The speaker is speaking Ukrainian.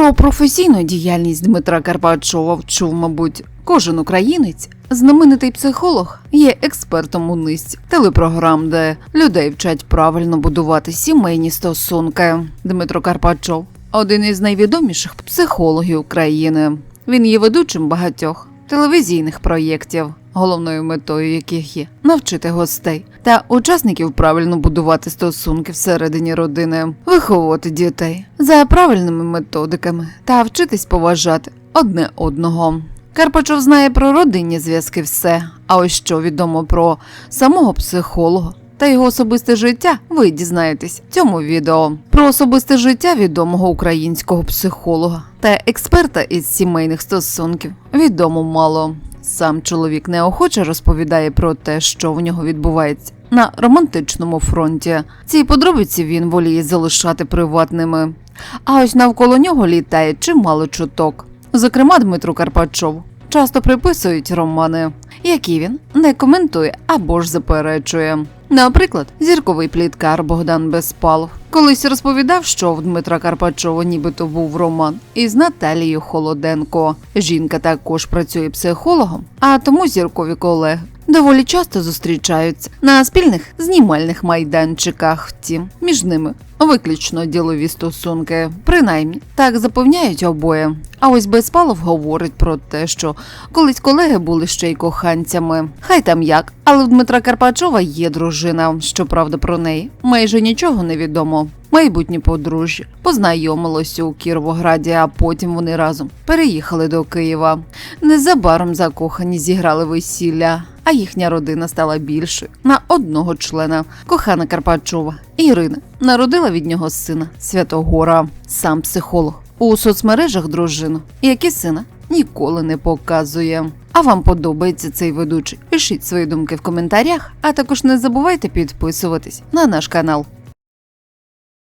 Про професійну діяльність Дмитра Карпачова вчув, мабуть, кожен українець. Знаменитий психолог є експертом у низці телепрограм, де людей вчать правильно будувати сімейні стосунки. Дмитро Карпачов один із найвідоміших психологів України. Він є ведучим багатьох телевізійних проєктів, головною метою яких є навчити гостей та учасників правильно будувати стосунки всередині родини, виховувати дітей за правильними методиками та вчитись поважати одне одного. Карпачов знає про родинні зв'язки все. А ось що відомо про самого психолога та його особисте життя, ви дізнаєтесь в цьому відео. Про особисте життя відомого українського психолога та експерта із сімейних стосунків відомо мало. Сам чоловік неохоче розповідає про те, що в нього відбувається на романтичному фронті. Ці подробиці він воліє залишати приватними. А ось навколо нього літає чимало чуток. Зокрема, Дмитру Карпачову часто приписують романи, які він не коментує або ж заперечує. Наприклад, зірковий пліткар Богдан Безпалов колись розповідав, що в Дмитра Карпачова нібито був роман із Наталією Холоденко. Жінка також працює психологом, а тому зіркові колеги доволі часто зустрічаються на спільних знімальних майданчиках. Втім, між ними виключно ділові стосунки, принаймні так запевняють обоє. А ось Безпалов говорить про те, що колись колеги були ще й коханцями. Хай там як, але в Дмитра Карпачова є дружина. Щоправда, про неї майже нічого не відомо. Майбутні подружжя познайомилося у Кіровограді, а потім вони разом переїхали до Києва. Незабаром закохані зіграли весілля, а їхня родина стала більшою на одного члена. Кохана Карпачова Ірина народила від нього сина Святогора, сам психолог у соцмережах дружину, як і сина ніколи не показує. А вам подобається цей ведучий? Пишіть свої думки в коментарях, а також не забувайте підписуватись на наш канал.